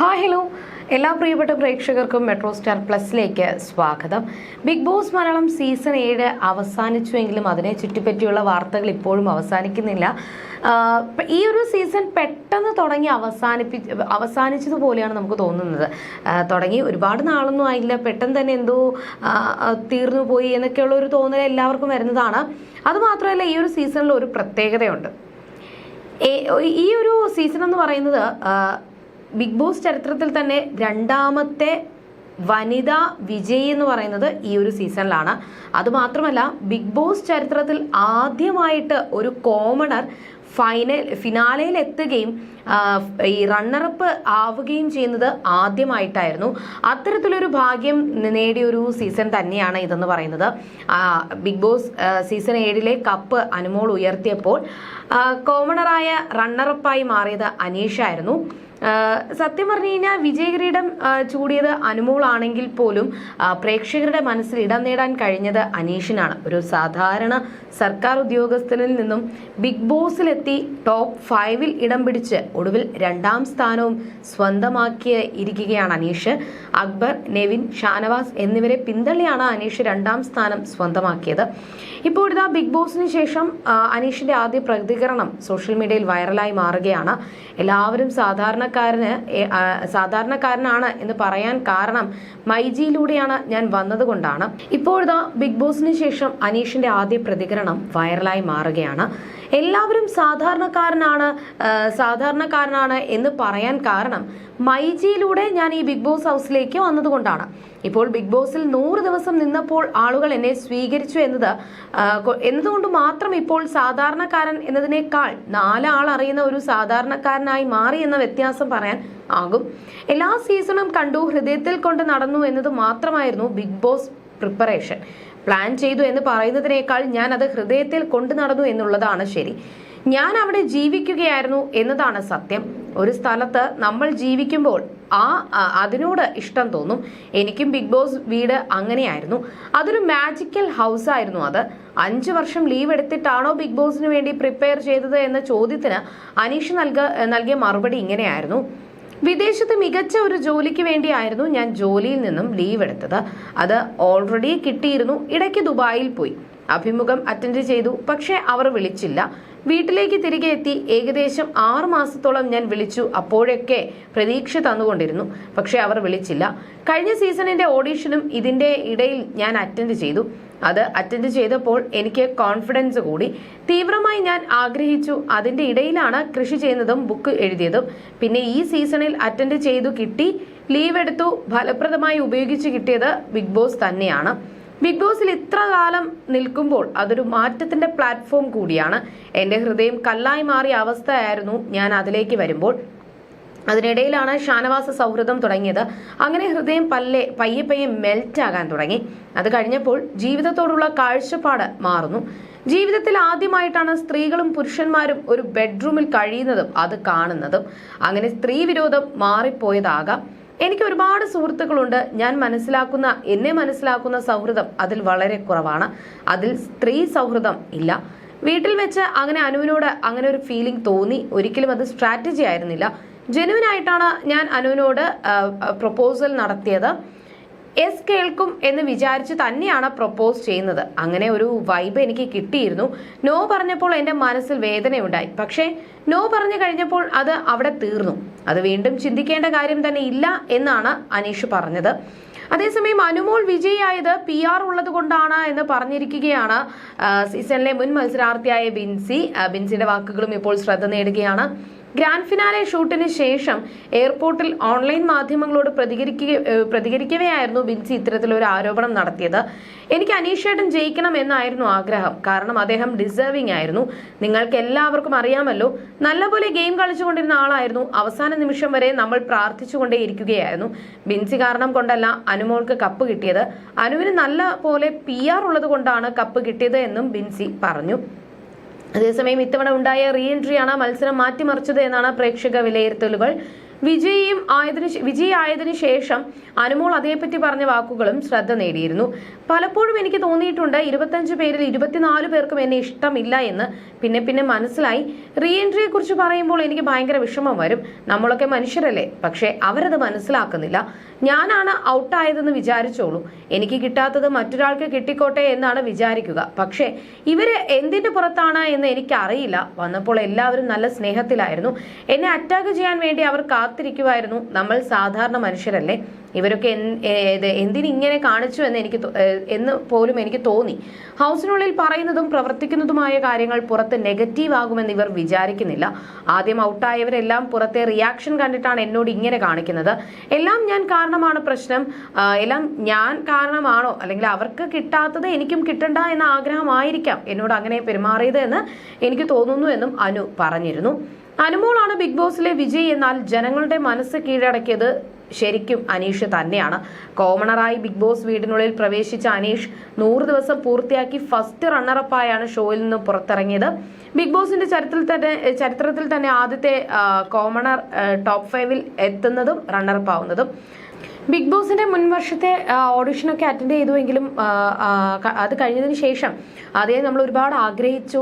Hi hello. എല്ലാ പ്രിയപ്പെട്ട പ്രേക്ഷകർക്കും മെട്രോ സ്റ്റാർ പ്ലസിലേക്ക് സ്വാഗതം. ബിഗ് ബോസ് മലയാളം സീസൺ ഏഴ് അവസാനിച്ചുവെങ്കിലും അതിനെ ചുറ്റിപ്പറ്റിയുള്ള വാർത്തകൾ ഇപ്പോഴും അവസാനിക്കുന്നില്ല. ഈ ഒരു സീസൺ പെട്ടെന്ന് തുടങ്ങി അവസാനിപ്പി അവസാനിച്ചതുപോലെയാണ് നമുക്ക് തോന്നുന്നത്. തുടങ്ങി ഒരുപാട് നാളൊന്നും ആയില്ല. പെട്ടെന്ന് തന്നെ എന്തോ തീർന്നു പോയി എന്നൊക്കെയുള്ള ഒരു തോന്നൽ എല്ലാവർക്കും വരുന്നതാണ്. അതുമാത്രമല്ല ഈ ഒരു സീസണിൽ ഒരു പ്രത്യേകതയുണ്ട്. ഈ ഒരു സീസൺ എന്ന് പറയുന്നത് ബിഗ് ബോസ് ചരിത്രത്തിൽ തന്നെ രണ്ടാമത്തെ വനിതാ വിജയി എന്ന് പറയുന്നത് ഈ ഒരു സീസണിലാണ്. അതുമാത്രമല്ല ബിഗ് ബോസ് ചരിത്രത്തിൽ ആദ്യമായിട്ട് ഒരു കോമണർ ഫൈനൽ ഫിനാലയിൽ എത്തുകയും ഈ റണ്ണറപ്പ് ആവുകയും ചെയ്യുന്നത് ആദ്യമായിട്ടായിരുന്നു. അത്തരത്തിലൊരു ഭാഗ്യം നേടിയ ഒരു സീസൺ തന്നെയാണ് ഇതെന്ന് പറയുന്നത്. ബിഗ് ബോസ് സീസൺ ഏഴിലെ കപ്പ് അനുമോൾ ഉയർത്തിയപ്പോൾ കോമണറായ റണ്ണറപ്പായി മാറിയത് അനീഷായിരുന്നു സത്യം പറഞ്ഞു കഴിഞ്ഞാൽ വിജയകിരീടം ചൂടിയത് അനുമോളാണെങ്കിൽ പോലും പ്രേക്ഷകരുടെ മനസ്സിൽ ഇടം നേടാൻ കഴിഞ്ഞത് അനീഷിനാണ്. ഒരു സാധാരണ സർക്കാർ ഉദ്യോഗസ്ഥനിൽ നിന്നും ബിഗ് ബോസിലെത്തി ടോപ്പ് ഫൈവിൽ ഇടം പിടിച്ച് ഒടുവിൽ രണ്ടാം സ്ഥാനവും സ്വന്തമാക്കി ഇരിക്കുകയാണ് അനീഷ്. അക്ബർ നെവിൻ ഷാനവാസ് എന്നിവരെ പിന്തള്ളിയാണ് അനീഷ് രണ്ടാം സ്ഥാനം സ്വന്തമാക്കിയത്. ഇപ്പോൾ ഇതാ ബിഗ് ബോസിന് ശേഷം അനീഷിന്റെ ആദ്യ പ്രതികരണം സോഷ്യൽ മീഡിയയിൽ വൈറലായി മാറുകയാണ്. എല്ലാവരും സാധാരണക്കാരന് സാധാരണക്കാരനാണ് എന്ന് പറയാൻ കാരണം മൈജിയിലൂടെയാണ് ഞാൻ വന്നതുകൊണ്ടാണ്. ഇപ്പോഴത്തെ ബിഗ് ബോസിന് ശേഷം അനീഷിന്റെ ആദ്യ പ്രതികരണം വൈറലായി മാറുകയാണ്. എല്ലാവരും സാധാരണക്കാരനാണ് സാധാരണക്കാരനാണ് എന്ന് പറയാൻ കാരണം മൈജിയിലൂടെ ഞാൻ ഈ ബിഗ് ബോസ് ഹൗസിലേക്ക് വന്നതുകൊണ്ടാണ്. ഇപ്പോൾ ബിഗ് ബോസിൽ നൂറ് ദിവസം നിന്നപ്പോൾ ആളുകൾ എന്നെ സ്വീകരിച്ചു എന്നത് എന്നതുകൊണ്ട് മാത്രം ഇപ്പോൾ സാധാരണക്കാരൻ എന്നതിനേക്കാൾ നാലാൾ അറിയുന്ന ഒരു സാധാരണക്കാരനായി മാറി എന്ന വ്യത്യാസം പറയാൻ ആകും. എല്ലാ സീസണും കണ്ടു ഹൃദയത്തിൽ കൊണ്ട് നടന്നു എന്നത് മാത്രമായിരുന്നു ബിഗ് ബോസ് പ്രിപ്പറേഷൻ. പ്ലാൻ ചെയ്തു എന്ന് പറയുന്നതിനേക്കാൾ ഞാൻ അത് ഹൃദയത്തിൽ കൊണ്ടു നടന്നു എന്നുള്ളതാണ് ശരി. ഞാൻ അവിടെ ജീവിക്കുകയായിരുന്നു എന്നതാണ് സത്യം. ഒരു സ്ഥലത്ത് നമ്മൾ ജീവിക്കുമ്പോൾ ആ അതിനോട് ഇഷ്ടം തോന്നും. എനിക്കും ബിഗ് ബോസ് വീട് അങ്ങനെയായിരുന്നു. അതൊരു മാജിക്കൽ ഹൗസ് ആയിരുന്നു അത്. അഞ്ചു വർഷം ലീവ് എടുത്തിട്ടാണോ ബിഗ് ബോസിന് വേണ്ടി പ്രിപ്പയർ ചെയ്തത് എന്ന ചോദ്യത്തിന് അനീഷ് നൽക നൽകിയ മറുപടി ഇങ്ങനെയായിരുന്നു. വിദേശത്ത് മികച്ച ഒരു ജോലിക്ക് വേണ്ടിയായിരുന്നു ഞാൻ ജോലിയിൽ നിന്നും ലീവ് എടുത്തത്. അത് ഓൾറെഡി കിട്ടിയിരുന്നു. ഇടയ്ക്ക് ദുബായിൽ പോയി. അഭിമുഖം അറ്റൻഡ് ചെയ്തു. പക്ഷേ അവർ വിളിച്ചില്ല. വീട്ടിലേക്ക് തിരികെ എത്തി ഏകദേശം ആറു മാസത്തോളം ഞാൻ വിളിച്ചു. അപ്പോഴൊക്കെ പ്രതീക്ഷ തന്നുകൊണ്ടിരുന്നു. പക്ഷേ അവർ വിളിച്ചില്ല. കഴിഞ്ഞ സീസണിന്റെ ഓഡീഷനും ഇതിന്റെ ഇടയിൽ ഞാൻ അറ്റൻഡ് ചെയ്തു. അത് അറ്റൻഡ് ചെയ്തപ്പോൾ എനിക്ക് കോൺഫിഡൻസ് കൂടി. തീവ്രമായി ഞാൻ ആഗ്രഹിച്ചു. അതിന്റെ ഇടയിലാണ് കൃഷി ചെയ്യുന്നതും ബുക്ക് എഴുതിയതും. പിന്നെ ഈ സീസണിൽ അറ്റൻഡ് ചെയ്തു കിട്ടി. ലീവ് എടുത്തു. ഫലപ്രദമായി ഉപയോഗിച്ച് കിട്ടിയത് ബിഗ് ബോസ് തന്നെയാണ്. ബിഗ് ബോസിൽ ഇത്ര കാലം നിൽക്കുമ്പോൾ അതൊരു മാറ്റത്തിന്റെ പ്ലാറ്റ്ഫോം കൂടിയാണ്. എന്റെ ഹൃദയം കല്ലായി മാറിയ അവസ്ഥയായിരുന്നു ഞാൻ അതിലേക്ക് വരുമ്പോൾ. അതിനിടയിലാണ് ഷാനവാസ സൗഹൃദം തുടങ്ങിയത്. അങ്ങനെ ഹൃദയം പല്ലെ പയ്യെ പയ്യെ മെൽറ്റ് ആകാൻ തുടങ്ങി. അത് കഴിഞ്ഞപ്പോൾ ജീവിതത്തോടുള്ള കാഴ്ചപ്പാട് മാറുന്നു. ജീവിതത്തിൽ ആദ്യമായിട്ടാണ് സ്ത്രീകളും പുരുഷന്മാരും ഒരു ബെഡ്റൂമിൽ കഴിയുന്നതും അത് കാണുന്നതും. അങ്ങനെ സ്ത്രീ വിരോധം മാറിപ്പോയതാകാം. എനിക്ക് ഒരുപാട് സുഹൃത്തുക്കളുണ്ട്. ഞാൻ മനസ്സിലാക്കുന്ന എന്നെ മനസ്സിലാക്കുന്ന സൗഹൃദം അതിൽ വളരെ കുറവാണ്. അതിൽ സ്ത്രീ സൗഹൃദം ഇല്ല. വീട്ടിൽ വെച്ച് അങ്ങനെ അനുവിനോട് അങ്ങനെ ഒരു ഫീലിംഗ് തോന്നി. ഒരിക്കലും അത് സ്ട്രാറ്റജി ആയിരുന്നില്ല. ജെനുവിനായിട്ടാണ് ഞാൻ അനുവിനോട് പ്രപ്പോസൽ നടത്തിയത്. എസ് കേൾക്കും എന്ന് വിചാരിച്ച് തന്നെയാണ് പ്രപ്പോസ് ചെയ്യുന്നത്. അങ്ങനെ ഒരു വൈബ് എനിക്ക് കിട്ടിയിരുന്നു. നോ പറഞ്ഞപ്പോൾ എന്റെ മനസ്സിൽ വേദനയുണ്ടായി. പക്ഷേ നോ പറഞ്ഞു കഴിഞ്ഞപ്പോൾ അത് അവിടെ തീർന്നു. അത് വീണ്ടും ചിന്തിക്കേണ്ട കാര്യം തന്നെ ഇല്ല എന്നാണ് അനീഷ് പറഞ്ഞത്. അതേസമയം അനുമോൾ വിജയിയായത് പി ആർ ഉള്ളത് കൊണ്ടാണ് എന്ന് പറഞ്ഞിരിക്കുകയാണ് സീസണിലെ മുൻ മത്സരാർത്ഥിയായ ബിൻസി. ബിൻസിന്റെ വാക്കുകളും ഇപ്പോൾ ശ്രദ്ധ നേടുകയാണ്. ഗ്രാൻഡ് ഫിനാലെ ഷൂട്ടിന് ശേഷം എയർപോർട്ടിൽ ഓൺലൈൻ മാധ്യമങ്ങളോട് പ്രതികരിക്കുക പ്രതികരിക്കവെയായിരുന്നു ബിൻസി ഇത്തരത്തിലൊരു ആരോപണം നടത്തിയത്. എനിക്ക് അനീഷേട്ടൻ ജയിക്കണം എന്നായിരുന്നു ആഗ്രഹം. കാരണം അദ്ദേഹം ഡിസേർവിംഗ് ആയിരുന്നു. നിങ്ങൾക്ക് എല്ലാവർക്കും അറിയാമല്ലോ നല്ലപോലെ ഗെയിം കളിച്ചുകൊണ്ടിരുന്ന ആളായിരുന്നു. അവസാന നിമിഷം വരെ നമ്മൾ പ്രാർത്ഥിച്ചുകൊണ്ടേയിരിക്കുകയായിരുന്നു. ബിൻസി കാരണം കൊണ്ടല്ല അനുമോൾക്ക് കപ്പ് കിട്ടിയത്. അനുവിന് നല്ല പോലെ പി ആർ ഉള്ളത് കൊണ്ടാണ് കപ്പ് കിട്ടിയത് എന്നും ബിൻസി പറഞ്ഞു. അതേസമയം ഇത്തവണ ഉണ്ടായ റീ എൻട്രിയാണ് മത്സരം മാറ്റിമറിച്ചത് എന്നാണ് പ്രേക്ഷക വിലയിരുത്തലുകൾ. വിജയിയും ആയതിനു വിജയി ആയതിനു ശേഷം അനുമോൾ അതേപ്പറ്റി പറഞ്ഞ വാക്കുകളും ശ്രദ്ധ നേടിയിരുന്നു. പലപ്പോഴും എനിക്ക് തോന്നിയിട്ടുണ്ട് ഇരുപത്തഞ്ച് പേരിൽ ഇരുപത്തിനാല് പേർക്കും എന്നെ ഇഷ്ടമില്ല എന്ന്. പിന്നെ പിന്നെ മനസ്സിലായി. റീ എൻട്രിയെ കുറിച്ച് പറയുമ്പോൾ എനിക്ക് ഭയങ്കര വിഷമം വരും. നമ്മളൊക്കെ മനുഷ്യരല്ലേ? പക്ഷേ അവരത് മനസ്സിലാക്കുന്നില്ല. ഞാനാണ് ഔട്ടായതെന്ന് വിചാരിച്ചോളൂ. എനിക്ക് കിട്ടാത്തത് മറ്റൊരാൾക്ക് കിട്ടിക്കോട്ടെ എന്നാണ് വിചാരിക്കുക. പക്ഷേ ഇവർ എന്തിന്റെ പുറത്താണ് എന്ന് എനിക്കറിയില്ല. വന്നപ്പോൾ എല്ലാവരും നല്ല സ്നേഹത്തിലായിരുന്നു. എന്നെ അറ്റാക്ക് ചെയ്യാൻ വേണ്ടി അവർ കാത്തിരിക്കുമായിരുന്നു നമ്മൾ സാധാരണ മനുഷ്യരല്ലേ? ഇവരൊക്കെ എന്തിനിങ്ങനെ കാണിച്ചു എന്ന് എനിക്ക് എന്ന് പോലും എനിക്ക് തോന്നി. ഹൗസിനുള്ളിൽ പറയുന്നതും പ്രവർത്തിക്കുന്നതുമായ കാര്യങ്ങൾ പുറത്ത് നെഗറ്റീവ് ആകുമെന്ന് ഇവർ വിചാരിക്കുന്നില്ല. ആദ്യം ഔട്ടായവരെല്ലാം പുറത്തെ റിയാക്ഷൻ കണ്ടിട്ടാണ് എന്നോട് ഇങ്ങനെ കാണിക്കുന്നത്. എല്ലാം ഞാൻ കാരണമാണ് പ്രശ്നം. എല്ലാം ഞാൻ കാരണമാണോ? അല്ലെങ്കിൽ അവർക്ക് കിട്ടാത്തത് എനിക്കും കിട്ടണ്ട എന്ന ആഗ്രഹമായിരിക്കാം എന്നോട് അങ്ങനെ പെരുമാറിയത് എന്ന് എനിക്ക് തോന്നുന്നു എന്നും അനു പറഞ്ഞിരുന്നു. അനുമോളാണ് ബിഗ് ബോസിലെ വിജയ് എന്നാൽ ജനങ്ങളുടെ മനസ്സ് കീഴടക്കിയത് ശരിക്കും അനീഷ് തന്നെയാണ്. കോമണറായി ബിഗ് ബോസ് വീടിനുള്ളിൽ പ്രവേശിച്ച അനീഷ് നൂറ് ദിവസം പൂർത്തിയാക്കി ഫസ്റ്റ് റണ്ണറപ്പായാണ് ഷോയിൽ നിന്ന് പുറത്തിറങ്ങിയത്. ബിഗ് ബോസിന്റെ ചരിത്രത്തിൽ തന്നെ ചരിത്രത്തിൽ തന്നെ ആദ്യത്തെ കോമണർ ടോപ്പ് ഫൈവിൽ എത്തുന്നതും റണ്ണറപ്പ് ആവുന്നതും. ബിഗ് ബോസിന്റെ മുൻ വർഷത്തെ ഓഡിഷനൊക്കെ അറ്റൻഡ് ചെയ്തുവെങ്കിലും അത് കഴിഞ്ഞതിന് ശേഷം അതേ നമ്മൾ ഒരുപാട് ആഗ്രഹിച്ചു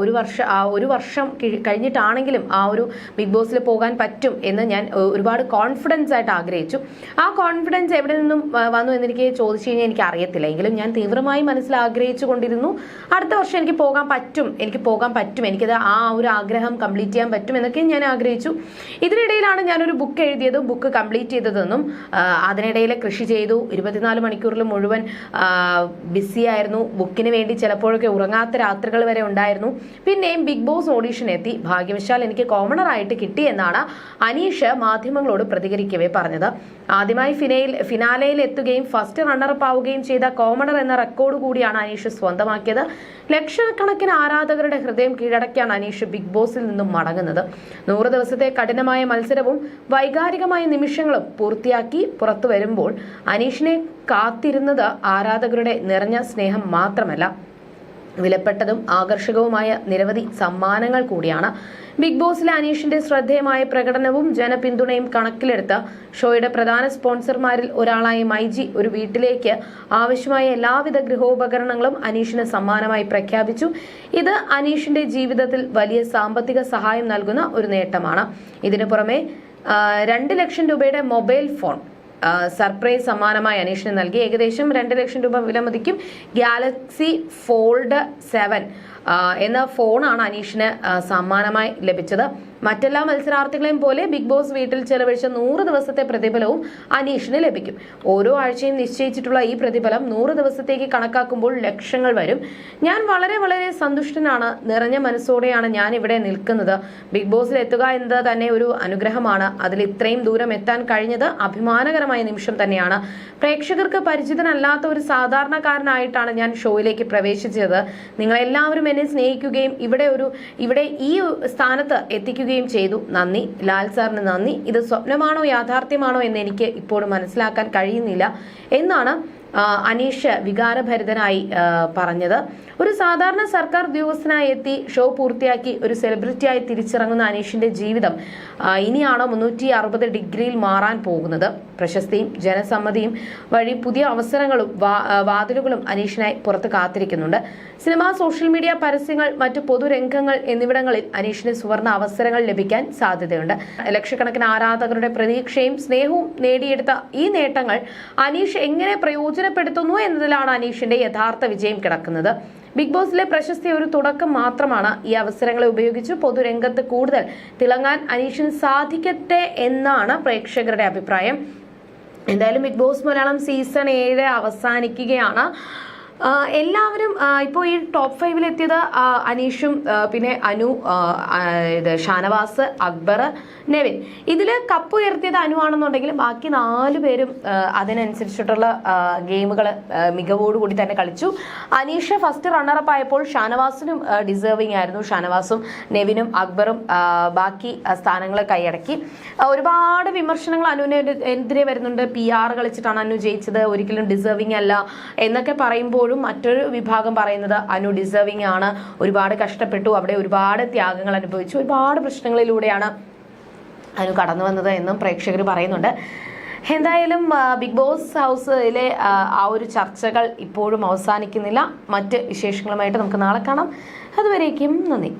ഒരു വർഷം ഒരു വർഷം കഴിഞ്ഞിട്ടാണെങ്കിലും ആ ഒരു ബിഗ് ബോസിൽ പോകാൻ പറ്റും എന്ന് ഞാൻ ഒരുപാട് കോൺഫിഡൻസ് ആയിട്ട് ആഗ്രഹിച്ചു. ആ കോൺഫിഡൻസ് എവിടെ നിന്നും വന്നു എന്നെനിക്ക് ചോദിച്ചു കഴിഞ്ഞാൽ എനിക്ക് അറിയത്തില്ല. എങ്കിലും ഞാൻ തീവ്രമായി മനസ്സിൽ ആഗ്രഹിച്ചു കൊണ്ടിരുന്നു അടുത്ത വർഷം എനിക്ക് പോകാൻ പറ്റും എനിക്ക് പോകാൻ പറ്റും എനിക്കത് ആ ഒരു ആഗ്രഹം കംപ്ലീറ്റ് ചെയ്യാൻ പറ്റും എന്നൊക്കെ ഞാൻ ആഗ്രഹിച്ചു. ഇതിനിടയിലാണ് ഞാനൊരു ബുക്ക് എഴുതിയതും ബുക്ക് കംപ്ലീറ്റ് ചെയ്തതെന്നും അതിനിടയിൽ കൃഷി ചെയ്തു. ഇരുപത്തിനാല് മണിക്കൂറിൽ മുഴുവൻ ബിസി ആയിരുന്നു. ബുക്കിന് വേണ്ടി ചിലപ്പോഴൊക്കെ ഉറങ്ങാത്ത രാത്രികൾ വരെ ഉണ്ടായിരുന്നു. പിന്നെയും ബിഗ് ബോസ് ഓഡീഷൻ എത്തി. ഭാഗ്യവശാൽ എനിക്ക് കോമണർ ആയിട്ട് കിട്ടിയെന്നാണ് അനീഷ് മാധ്യമങ്ങളോട് പ്രതികരിക്കവേ പറഞ്ഞത്. ആദ്യമായി ഫിനയിൽ ഫിനാലയിൽ എത്തുകയും ഫസ്റ്റ് റണ്ണറപ്പ് ആവുകയും ചെയ്ത കോമണർ എന്ന റെക്കോർഡ് കൂടിയാണ് അനീഷ് സ്വന്തമാക്കിയത്. ലക്ഷക്കണക്കിന് ആരാധകരുടെ ഹൃദയം കീഴടക്കിയാണ് അനീഷ് ബിഗ് ബോസിൽ നിന്നും മടങ്ങുന്നത്. നൂറ് ദിവസത്തെ കഠിനമായ മത്സരവും വൈകാരികമായ നിമിഷങ്ങളും പൂർത്തിയാക്കി പുറത്തു വരുമ്പോൾ അനീഷിനെ കാത്തിരുന്നത് ആരാധകരുടെ നിറഞ്ഞ സ്നേഹം മാത്രമല്ല. വിലപ്പെട്ടതും ആകർഷകവുമായ നിരവധി സമ്മാനങ്ങൾ കൂടിയാണ്. ബിഗ് ബോസിലെ അനീഷിന്റെ ശ്രദ്ധേയമായ പ്രകടനവും ജനപിന്തുണയും കണക്കിലെടുത്ത് ഷോയുടെ പ്രധാന സ്പോൺസർമാരിൽ ഒരാളായ മൈജി ഒരു വീട്ടിലേക്ക് ആവശ്യമായ എല്ലാവിധ ഗൃഹോപകരണങ്ങളും അനീഷിന് സമ്മാനമായി പ്രഖ്യാപിച്ചു. ഇത് അനീഷിന്റെ ജീവിതത്തിൽ വലിയ സാമ്പത്തിക സഹായം നൽകുന്ന ഒരു നേട്ടമാണ്. ഇതിനു പുറമെ രണ്ട് ലക്ഷം രൂപയുടെ മൊബൈൽ ഫോൺ സർപ്രൈസ് സമ്മാനമായി അനീഷിന് നൽകി. ഏകദേശം രണ്ട് ലക്ഷം രൂപ വിലമതിക്കും ഗാലക്സി ഫോൾഡ് സെവൻ എന്ന ഫോണാണ് അനീഷിന് സമ്മാനമായി ലഭിച്ചത്. മറ്റെല്ലാ മത്സരാർത്ഥികളെയും പോലെ ബിഗ് ബോസ് വീട്ടിൽ ചെലവഴിച്ച നൂറ് ദിവസത്തെ പ്രതിഫലവും അനീഷിന് ലഭിക്കും. ഓരോ ആഴ്ചയും നിശ്ചയിച്ചിട്ടുള്ള ഈ പ്രതിഫലം നൂറ് ദിവസത്തേക്ക് കണക്കാക്കുമ്പോൾ ലക്ഷങ്ങൾ വരും. ഞാൻ വളരെ വളരെ സന്തുഷ്ടനാണ്. നിറഞ്ഞ മനസ്സോടെയാണ് ഞാൻ ഇവിടെ നിൽക്കുന്നത്. ബിഗ് ബോസിൽ എത്തുക എന്നത് തന്നെ ഒരു അനുഗ്രഹമാണ്. അതിൽ ഇത്രയും ദൂരം എത്താൻ കഴിഞ്ഞത് അഭിമാനകരമായ നിമിഷം തന്നെയാണ്. പ്രേക്ഷകർക്ക് പരിചിതനല്ലാത്ത ഒരു സാധാരണക്കാരനായിട്ടാണ് ഞാൻ ഷോയിലേക്ക് പ്രവേശിച്ചത്. നിങ്ങളെല്ലാവരും എന്നെ സ്നേഹിക്കുകയും ഇവിടെ ഒരു ഇവിടെ ഈ സ്ഥാനത്ത് എത്തിക്കുകയും ചെയ്തു. നന്ദി. ലാൽ സാറിന് നന്ദി. ഇത് സ്വപ്നമാണോ യാഥാർത്ഥ്യമാണോ എന്ന് എനിക്ക് ഇപ്പോഴും മനസ്സിലാക്കാൻ കഴിയുന്നില്ല. എന്നാണ് അനീഷ് വികാരഭരിതനായി പറഞ്ഞത്. ഒരു സാധാരണ സർക്കാർ ഉദ്യോഗസ്ഥനായി എത്തി ഷോ പൂർത്തിയാക്കി ഒരു സെലിബ്രിറ്റിയായി തിരിച്ചിറങ്ങുന്ന അനീഷിന്റെ ജീവിതം ഇനിയാണോ മുന്നൂറ്റി അറുപത് ഡിഗ്രിയിൽ മാറാൻ പോകുന്നത്? പ്രശസ്തിയും ജനസമ്മതിയും വഴി പുതിയ അവസരങ്ങളും വാതിലുകളും അനീഷിനായി പുറത്ത് കാത്തിരിക്കുന്നുണ്ട്. സിനിമ സോഷ്യൽ മീഡിയ പരസ്യങ്ങൾ മറ്റ് പൊതുരംഗങ്ങൾ എന്നിവിടങ്ങളിൽ അനീഷിന് സുവർണ അവസരങ്ങൾ ലഭിക്കാൻ സാധ്യതയുണ്ട്. ലക്ഷക്കണക്കിന് ആരാധകരുടെ പ്രതീക്ഷയും സ്നേഹവും നേടിയെടുത്ത ഈ നേട്ടങ്ങൾ അനീഷ് എങ്ങനെ പ്രയോജനപ്പെടുത്തുന്നു എന്നതിലാണ് അനീഷിന്റെ യഥാർത്ഥ വിജയം കിടക്കുന്നത്. ബിഗ് ബോസിലെ പ്രശസ്തി ഒരു തുടക്കം മാത്രമാണ് ഈ അവസരങ്ങളെ ഉപയോഗിച്ച് പൊതുരംഗത്ത് കൂടുതൽ തിളങ്ങാൻ അനീഷിന് സാധിക്കട്ടെ എന്നാണ് പ്രേക്ഷകരുടെ അഭിപ്രായം. എന്തായാലും ബിഗ് ബോസ് മലയാളം സീസൺ ഏഴ് അവസാനിക്കുകയാണ്. എല്ലാവരും ഇപ്പോൾ ഈ ടോപ്പ് ഫൈവിൽ എത്തിയത് അനീഷും പിന്നെ അനു ഇത് ഷാനവാസ് അക്ബർ നെവിൻ. ഇതിൽ കപ്പ് ഉയർത്തിയത് അനു ആണെന്നുണ്ടെങ്കിൽ ബാക്കി നാല് പേരും അതിനനുസരിച്ചിട്ടുള്ള ഗെയിമുകൾ മികവോടുകൂടി തന്നെ കളിച്ചു. അനീഷ് ഫസ്റ്റ് റണ്ണറപ്പ് ആയപ്പോൾ ഷാനവാസിനും ഡിസേർവിംഗ് ആയിരുന്നു. ഷാനവാസും നെവിനും അക്ബറും ബാക്കി സ്ഥാനങ്ങൾ കൈയടക്കി. ഒരുപാട് വിമർശനങ്ങൾ അനുവിന് എതിരെ വരുന്നുണ്ട്. പി ആർ കളിച്ചിട്ടാണ് അനു ജയിച്ചത്. ഒരിക്കലും ഡിസേർവിംഗ് അല്ല എന്നൊക്കെ പറയുമ്പോഴും മറ്റൊരു വിഭാഗം പറയുന്നത് അനു ഡിസേർവിംഗ് ആണ്. ഒരുപാട് കഷ്ടപ്പെട്ടു. അവിടെ ഒരുപാട് ത്യാഗങ്ങൾ അനുഭവിച്ചു. ഒരുപാട് പ്രശ്നങ്ങളിലൂടെയാണ് അനു കടന്നു വന്നത് എന്നും പ്രേക്ഷകർ പറയുന്നുണ്ട്. എന്തായാലും ബിഗ് ബോസ് ഹൗസിലെ ആ ഒരു ചർച്ചകൾ ഇപ്പോഴും അവസാനിക്കുന്നില്ല. മറ്റ് വിശേഷങ്ങളുമായിട്ട് നമുക്ക് നാളെ കാണാം. അതുവരേക്കും നന്ദി.